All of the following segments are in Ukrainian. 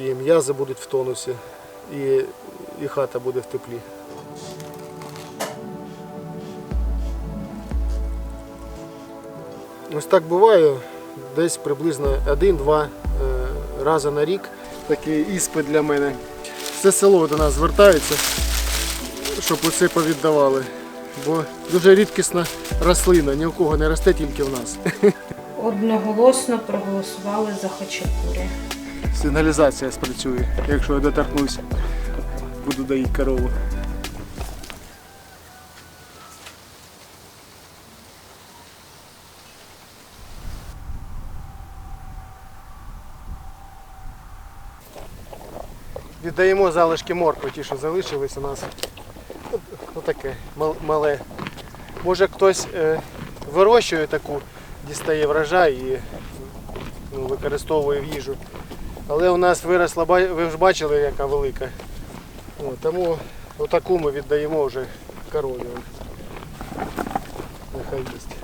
і м'язи будуть в тонусі, і, і хата буде в теплі. Ось так буває десь приблизно один-два е, рази на рік. Такий іспит для мене. Все село до нас звертається, щоб усе повіддавали. Бо дуже рідкісна рослина, ні у кого не росте, тільки в нас. Одноголосно проголосували за хачапурі. Сигналізація спрацює, якщо я доторкнусь, буду доїти корову. Віддаємо залишки моркви, ті, що залишились у нас. Отаке мал- мале. Може хтось е, вирощує таку, дістає врожай і ну, використовує в їжу. Але у нас виросла, ви ж бачили, яка велика. О, тому отаку ми віддаємо вже корові. Нехай їсть.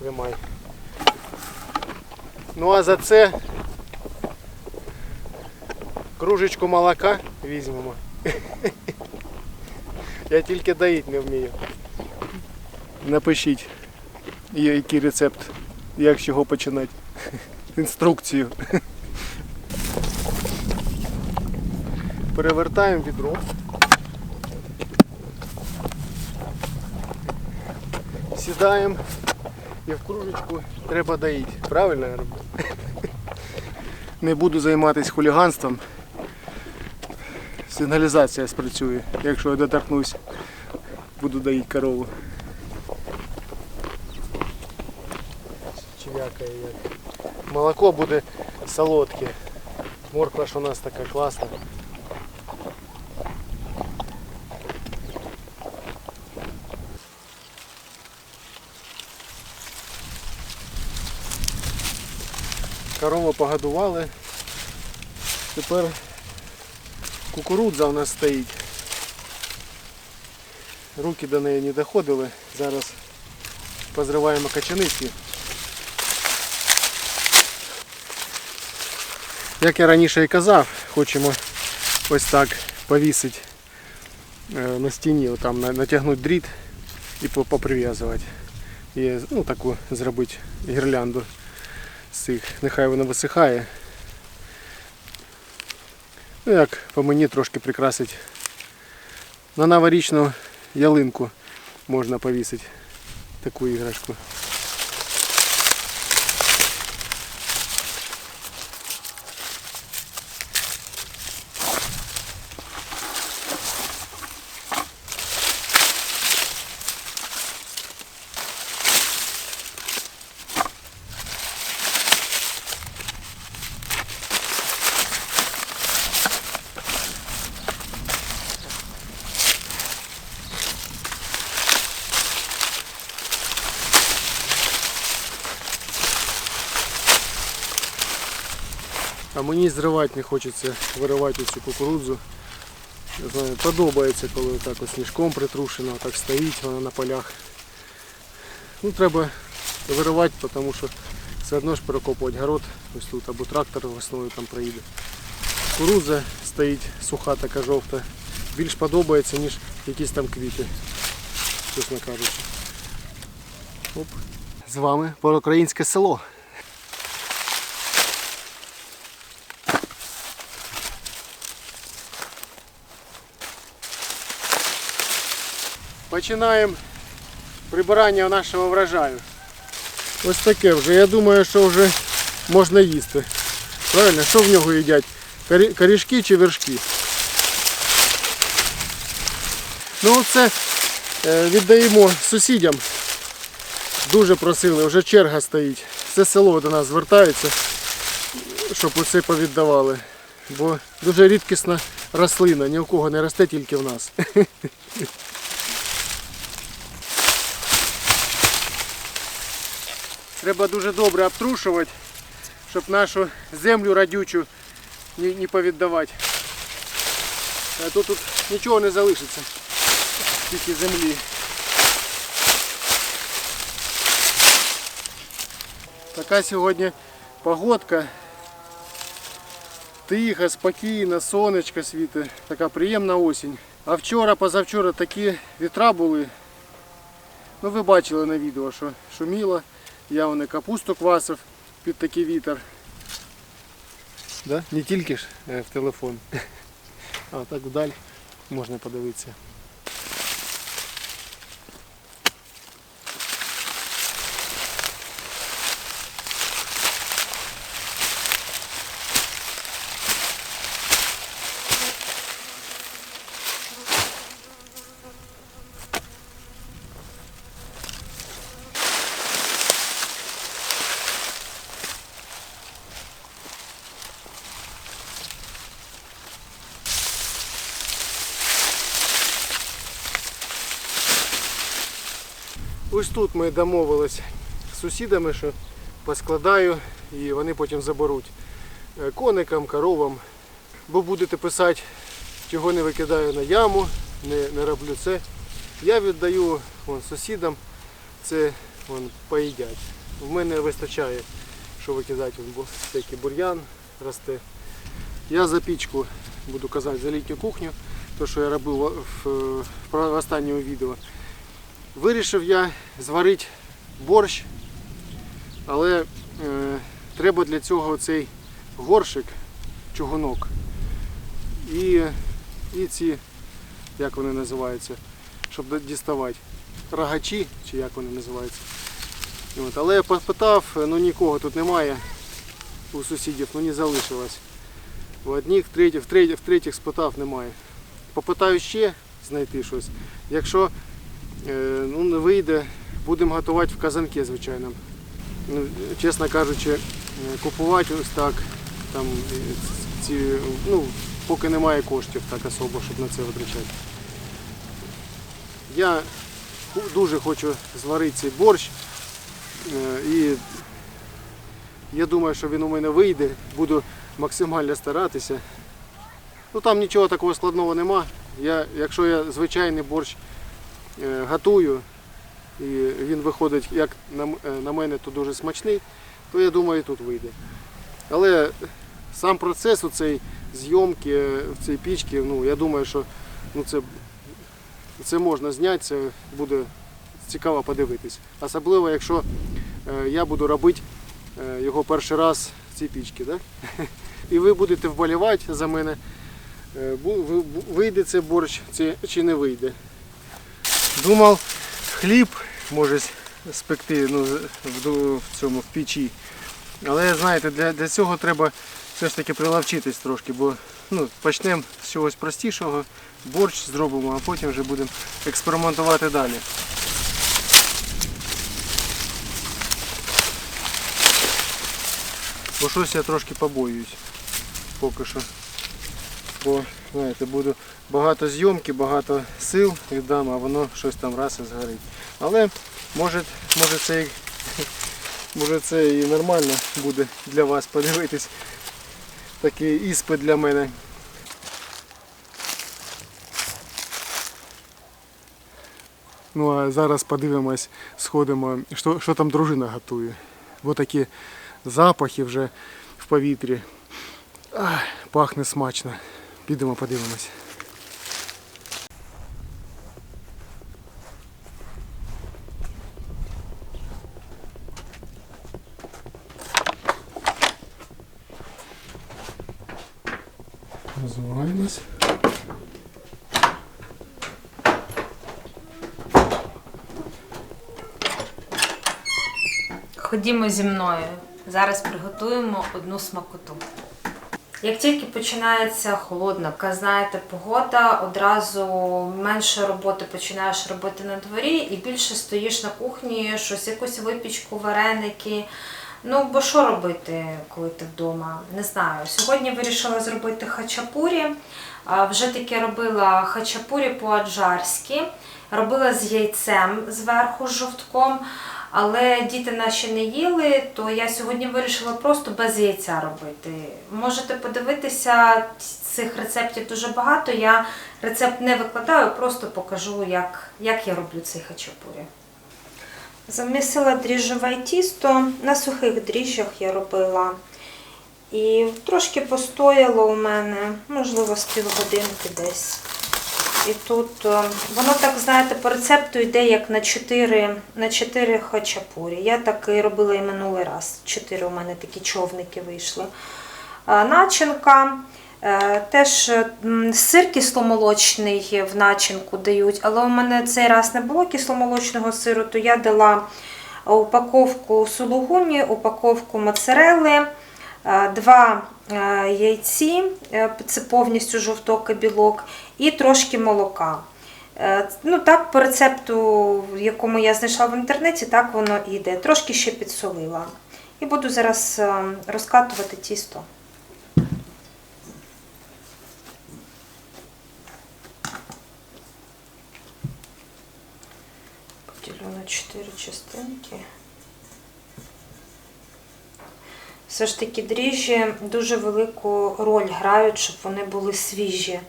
Тримай. Ну а за це кружечку молока візьмемо. Я тільки доїть не вмію. Напишіть, який рецепт, як з чого починати. Інструкцію. Перевертаємо відро. Сідаємо і в кружечку треба доїти. Правильно я роблю? Не буду займатися хуліганством. Сигналізація спрацює. Якщо я доторкнусь, буду доїти корову. Чвякає як. Молоко буде солодке. Морква ж у нас така класна. Корову погодували. Тепер кукурудза у нас стоїть. Руки до неї не доходили. Зараз позриваємо качаниці. Як я раніше і казав, хочемо ось так повісити е, на стіні, там натягнути дріт і поприв'язувати. І ну, таку зробити гірлянду з цих. Нехай вона висихає. Ну як по мені трошки прикрасить. На новорічну ялинку можна повісити таку іграшку. Мені зривати не хочеться виривати цю кукурудзу. Не знаю, подобається, коли так ось сніжком притрушено, так стоїть вона на полях. Ну, треба виривати, тому що все одно ж перекопувати город, ось тут або трактор весною там проїде. Кукурудза стоїть суха така жовта. Більш подобається, ніж якісь там квіти, чесно кажучи. Оп. З вами українське село. Починаємо прибирання нашого врожаю. Ось таке вже. Я думаю, що вже можна їсти. Правильно? Що в нього їдять? Корішки чи вершки? Ну це е, віддаємо сусідям. Дуже просили, вже черга стоїть. Все село до нас звертається, щоб усе повіддавали. Бо дуже рідкісна рослина, ні у кого не росте, тільки в нас. Треба дуже добре обтрушувати, щоб нашу землю радючу не, повіддавати. А то тут нічого не залишиться, тільки землі. Така сьогодні Погодка. Тиха, спокійна, сонечко світить, така приємна осінь. А вчора, позавчора такі вітра були. Ну ви бачили на відео, що шуміло. Я вони капусту квасив під такий вітер. Да? Не тільки ж е, в телефон. А так вдаль можна подивитися. Ось тут ми домовились з сусідами, що поскладаю і вони потім заберуть е, коникам, коровам. Бо будете писати, чого не викидаю на яму, не, не роблю це. Я віддаю вон, сусідам, це вон, поїдять. В мене вистачає, що викидати, бо всякий бур'ян росте. Я за пічку буду казати за літню кухню, то що я робив в, в, в останньому відео. Вирішив я зварити борщ, але е, треба для цього цей горшик, чугунок. І, і ці, як вони називаються, щоб діставати. Рогачі, чи як вони називаються. От, але я попитав, ну нікого тут немає у сусідів, ну не залишилось. В третіх, в третіх, в третіх спитав немає. Попитаю ще знайти щось. Якщо ну, не вийде, будемо готувати в казанки, звичайно. Ну, чесно кажучи, е, купувати ось так, там, е, ці, ну, поки немає коштів так особо, щоб на це витрачати. Я дуже хочу зварити цей борщ. е, І я думаю, що він у мене вийде, буду максимально старатися. Ну там нічого такого складного нема. Я, якщо я звичайний борщ е, готую і він виходить, як е, на мене, то дуже смачний, то я думаю, і тут вийде. Але сам процес у цей зйомки е, в цій пічці, ну, я думаю, що ну, це, це можна зняти, це буде цікаво подивитись. Особливо, якщо е, я буду робити е, його перший раз в цій пічці. Да? І ви будете вболівати за мене, е, вийде це борщ чи не вийде. Думав, хліб може спекти ну, в, цьому в печі. Але знаєте, для, для цього треба все ж таки прилавчитись трошки, бо ну, почнемо з чогось простішого, борщ зробимо, а потім вже будемо експериментувати далі. Бо щось я трошки побоююсь поки що. Бо, знаєте, буду багато зйомки, багато сил віддам, а воно щось там раз і згорить. Але може, може це і може це і нормально буде для вас подивитись. Такий іспит для мене. Ну а зараз подивимось, сходимо, що, що там дружина готує. Бо такі запахи вже в повітрі. Ах, пахне смачно. Підемо подивимось. Розвиваємось. Ходімо зі мною. Зараз приготуємо одну смакоту. Як тільки починається холодна, така, знаєте, погода, одразу менше роботи починаєш робити на дворі і більше стоїш на кухні, щось, якусь випічку, вареники. Ну, бо що робити, коли ти вдома? Не знаю. Сьогодні вирішила зробити хачапурі. Вже таки робила хачапурі по-аджарськи, робила з яйцем зверху з жовтком. Але діти наші не їли, то я сьогодні вирішила просто без яйця робити. Можете подивитися, цих рецептів дуже багато. Я рецепт не викладаю, просто покажу, як, як я роблю цей хачапурі. Замісила дріжджове тісто. На сухих дріжджах я робила. І трошки постояло у мене, можливо, з півгодинки десь. І тут е, воно так, знаєте, по рецепту йде як на 4, на 4 хачапурі. Я так і робила і минулий раз. 4 у мене такі човники вийшли. Е, Начинка. Е, Теж сир кисломолочний в начинку дають, але у мене цей раз не було кисломолочного сиру, то я дала упаковку сулугуні, упаковку моцарелли, два яйці, це повністю жовток і білок, і трошки молока. Е, Ну так, по рецепту, якому я знайшла в інтернеті, так воно йде. Трошки ще підсолила. І буду зараз е, розкатувати тісто. Поділю на 4 частинки. Все ж таки дріжджі дуже велику роль грають, щоб вони були свіжі.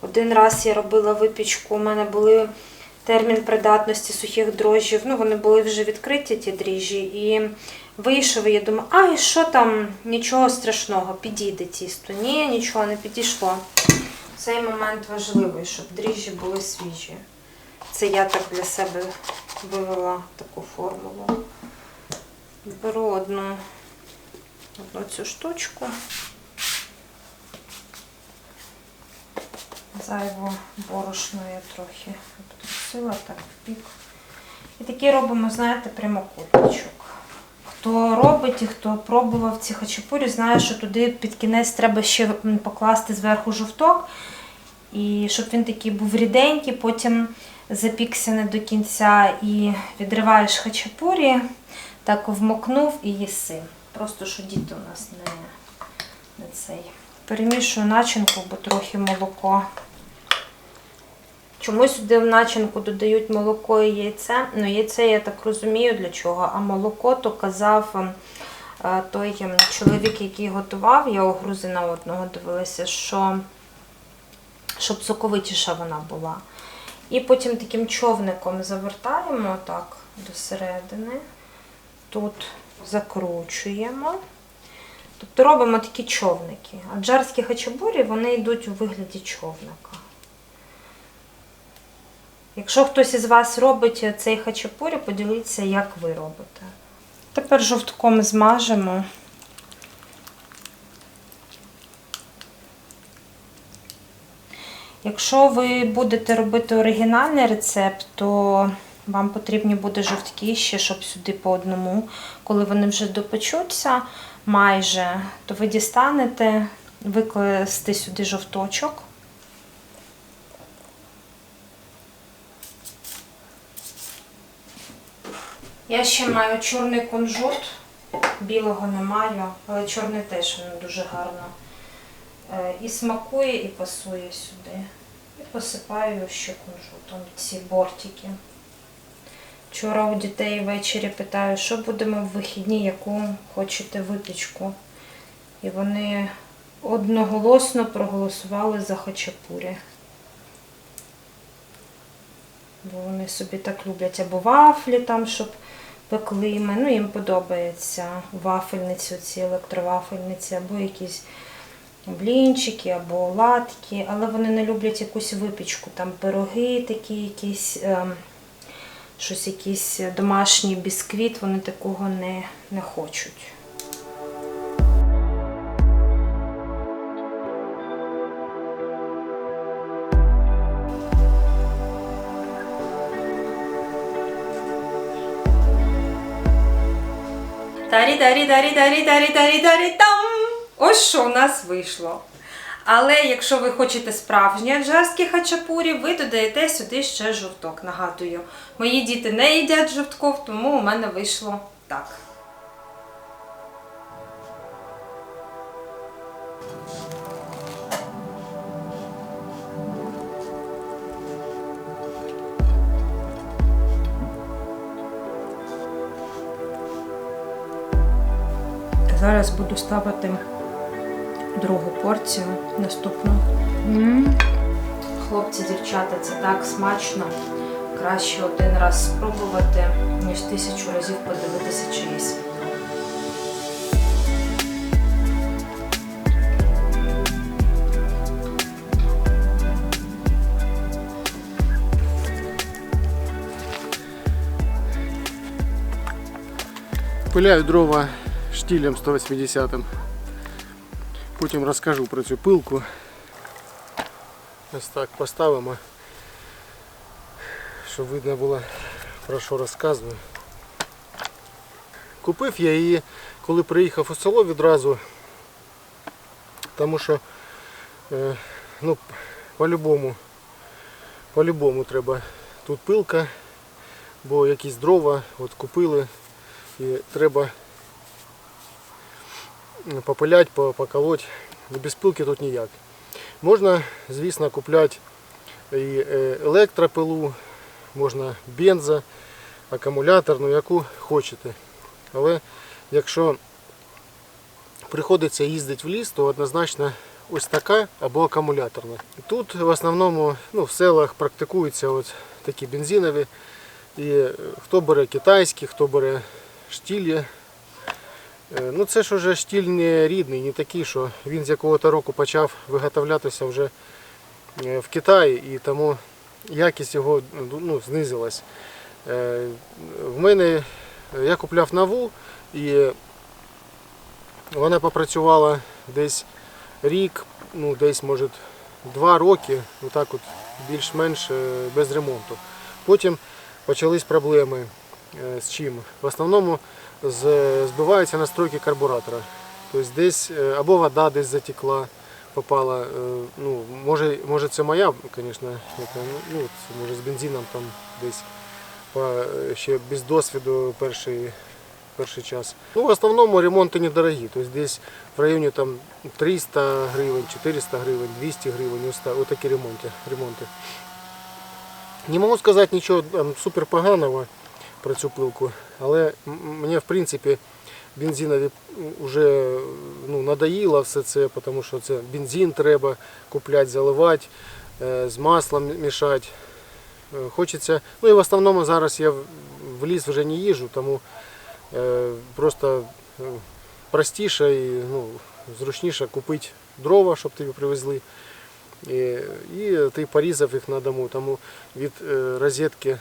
Один раз я робила випічку, у мене були термін придатності сухих дрожжів. Ну, вони були вже відкриті, ті дріжджі. І вийшов, і я думаю, а і що там, нічого страшного, підійде тісто. Ні, нічого не підійшло. Цей момент важливий, щоб дріжджі були свіжі. Це я так для себе вивела таку формулу. Беру одну, одну цю штучку. Зайву борошно я трохи обтрусила так в бік. І такі робимо, знаєте, прямокутничок. Хто робить і хто пробував ці хачапурі, знає, що туди під кінець треба ще покласти зверху жовток. І щоб він такий був ріденький, потім запікся не до кінця і відриваєш хачапурі, так вмокнув і їси. Просто що діти у нас не, не цей. Перемішую начинку, бо трохи молоко. Чомусь сюди в начинку додають молоко і яйце. Ну, яйце я так розумію для чого, а молоко то казав е, той ем, чоловік, який готував, я у грузина одного дивилася, що щоб соковитіша вона була. І потім таким човником завертаємо так до середини. Тут закручуємо. Тобто робимо такі човники. А джарські хачабурі вони йдуть у вигляді човника. Якщо хтось із вас робить цей хачапурі, поділіться, як ви робите. Тепер жовтком змажемо. Якщо ви будете робити оригінальний рецепт, то вам потрібні буде жовтки ще, щоб сюди по одному. Коли вони вже допечуться майже, то ви дістанете, викласти сюди жовточок. Я ще маю чорний кунжут, білого не маю, але чорний теж він дуже гарно. Е, І смакує, і пасує сюди. І посипаю ще кунжутом ці бортики. Вчора у дітей ввечері питаю, що будемо в вихідні, яку хочете випічку. І вони одноголосно проголосували за хачапурі. Бо вони собі так люблять або вафлі там, щоб пекли. Ну, їм подобається вафельниці, ці електровафельниці, або якісь блінчики, або латки, але вони не люблять якусь випічку, там пироги такі, якісь, ем, щось якийсь домашній бісквіт, вони такого не, не хочуть. Тарі тарі тарі тарі тарі тарі тарі там Ось що у нас вийшло. Але якщо ви хочете справжні аджарські хачапурі, ви додаєте сюди ще жовток. Нагадую, мої діти не їдять жовтков, тому у мене вийшло так. Зараз буду ставити другу порцію, наступну. Хлопці, дівчата, це так смачно. Краще один раз спробувати, ніж тисячу разів подивитися чиїсь. Пиляю дрова штілем 180 Потім розкажу про цю пилку. Ось так поставимо, щоб видно було про що розказую. Купив я її, коли приїхав у село відразу, тому що е, ну, по-любому, по-любому треба тут пилка, бо якісь дрова от купили і треба попилять, поколоть. Без пилки тут ніяк. Можна, звісно, купляти і е, електропилу, можна бенза, акумуляторну, яку хочете. Але якщо приходиться їздити в ліс, то однозначно ось така або акумуляторна. Тут в основному ну, в селах практикуються от такі бензинові. І е, хто бере китайські, хто бере штілі. Е, Ну це ж уже штіль не рідний, не такий, що він з якого-то року почав виготовлятися вже е, в Китаї і тому якість його ну, знизилась. Е, В мене я купляв нову і вона попрацювала десь рік, ну десь може два роки, отак от більш-менш без ремонту. Потім почались проблеми з чим? В основному збиваються настройки карбуратора. Тобто десь е, або вода десь затекла, попала. е, Ну, може, може це моя, звісно, ну, може з бензином там десь по, е, ще без досвіду перший, перший час. Ну, в основному ремонти недорогі. Тобто десь в районі там 300 гривень, 400 гривень, 200 гривень, ось так, отакі ремонти. ремонти. Не можу сказати нічого там, супер поганого про цю пилку, але мені в принципі бензинові вже ну, надоїло все це, тому що це бензин треба купляти, заливати, е, з маслом мішати. Е, Хочеться, ну і в основному зараз я в- ліс вже не їжджу, тому е, просто простіше і ну, зручніше купити дрова, щоб тобі привезли. І, і ти порізав їх на дому, тому від розетки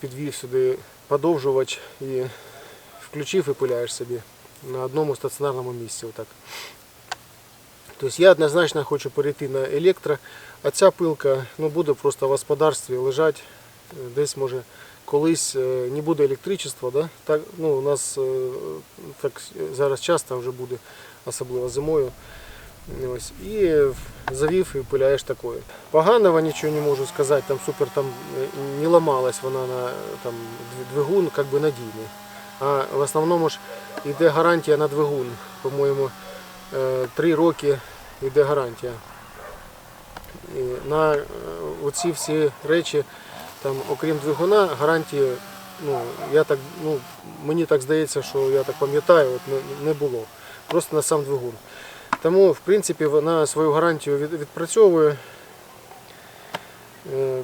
підвів сюди подовжувач і включив і пиляєш собі на одному стаціонарному місці. Отак. Тобто я однозначно хочу перейти на електро, а ця пилка ну, буде просто в господарстві лежати е, десь може колись е, не буде електричества. Да? Так, ну, у нас е, так зараз часто вже буде, особливо зимою. Ось, і завів і пиляєш такою. Поганого нічого не можу сказати, там супер там е, не ламалась вона на там, двигун як би надійний. А в основному ж йде гарантія на двигун. По-моєму, е, три роки йде гарантія. І на е, оці всі речі, там, окрім двигуна, гарантії, ну, я так, ну, мені так здається, що я так пам'ятаю, от не було. Просто на сам двигун. Тому, в принципі, вона свою гарантію відпрацьовує. Е,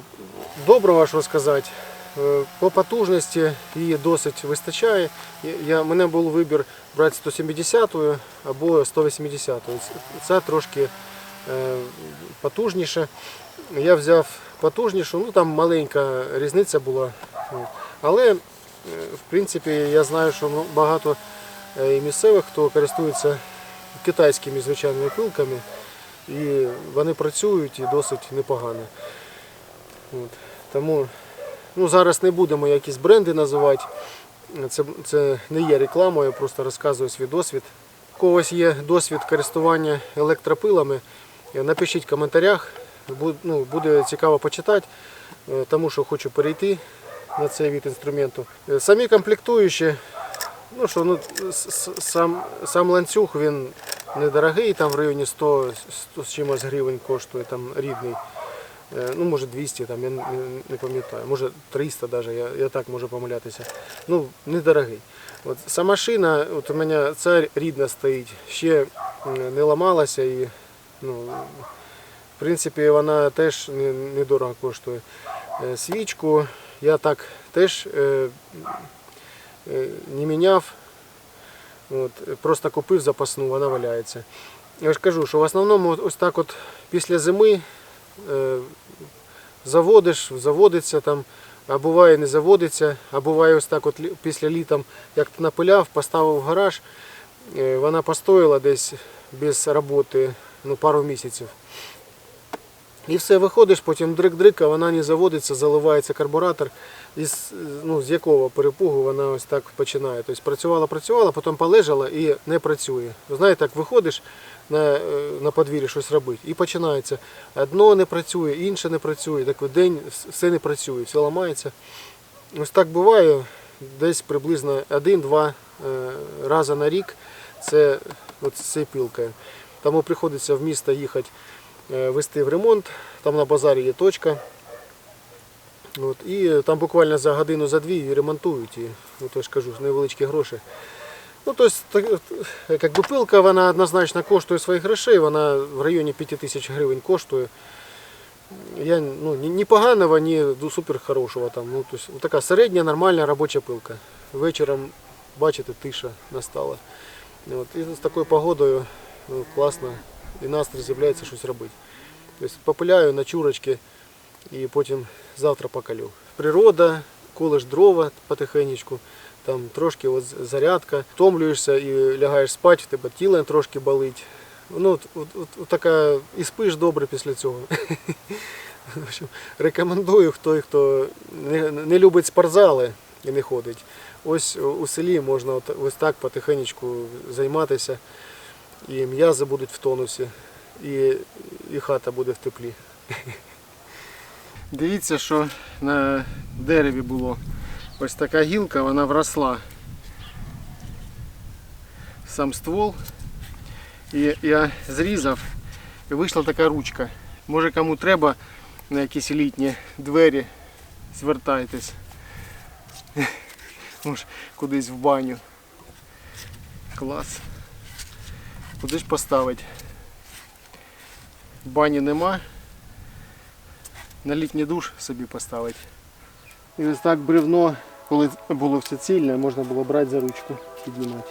Доброго, що сказати. Е, По потужності її досить вистачає. Я, мене був вибір брати 170 або 180. Це трошки е, потужніше. Я взяв потужнішу, ну там маленька різниця була. Але, в принципі, я знаю, що багато і місцевих, хто користується китайськими звичайними пилками, і вони працюють і досить непогано. От. Тому ну, зараз не будемо якісь бренди називати. Це, це не є рекламою, я просто розказую свій досвід. У когось є досвід користування електропилами, е, напишіть в коментарях, ну, буде цікаво почитати, е, тому що хочу перейти на цей від інструменту. Е, Самі комплектуючі, ну що, ну, сам, сам ланцюг він недорогий, там в районі 100, 100 з чимось гривень коштує, там рідний. Е, Ну, може 200, там, я не, пам'ятаю, може 300 навіть, я, я так можу помилятися. Ну, недорогий. От, сама шина, от у мене ця рідна стоїть, ще не ламалася і ну, в принципі вона теж не- недорого коштує. Е, Свічку я так теж е, не міняв. От, просто купив запасну, вона валяється. Я ж кажу, що в основному ось так от після зими е, заводиш, заводиться там, а буває не заводиться, а буває ось так от після літом, як ти напиляв, поставив в гараж, е, вона постояла десь без роботи ну, пару місяців. І все, виходиш, потім дрик-дрик, а вона не заводиться, заливається карбуратор, із, ну, з якого перепугу вона ось так починає. Тобто працювала, працювала, потім полежала і не працює. Знаєте, так виходиш на, е, на подвір'ї щось робити і починається. Одно не працює, інше не працює. Так от день все не працює, все ламається. Ось так буває десь приблизно один-два е, рази на рік. Це от з цією. Тому приходиться в місто їхати вести в ремонт. Там на базарі є точка. От, і там буквально за годину за дві її ремонтують. І, ну, то ж кажу, невеличкі гроші. Ну, тобто, так, е, як би пилка, вона однозначно коштує своїх грошей, вона в районі 5 тисяч гривень коштує. Я ну, ні, поганого, ні супер хорошого. Там, ну, тобто, така середня нормальна робоча пилка. Вечором, бачите, тиша настала. От, і з такою погодою ну, класно, і настрій з'являється щось робити. Тобто, попиляю на чурочки і потім завтра покалю. Природа, колиш дрова потихенечку, там трошки от зарядка, втомлюєшся і лягаєш спати, в тебе тіло трошки болить. Ну, от, от, от, от така, і спиш добре після цього. Рекомендую, хто, хто не, не любить спортзали і не ходить. Ось у селі можна от, ось так потихенечку займатися, і м'язи будуть в тонусі, і, і хата буде в теплі. Дивіться, що на дереві було. Ось така гілка, вона вросла. Сам ствол. І я зрізав і вийшла така ручка. Може кому треба на якісь літні двері, звертайтесь. Може кудись в баню. Клас. Куди ж поставити? Бані нема. На літній душ собі поставити. І ось так бревно, коли було все цільне, можна було брати за ручку, піднімати.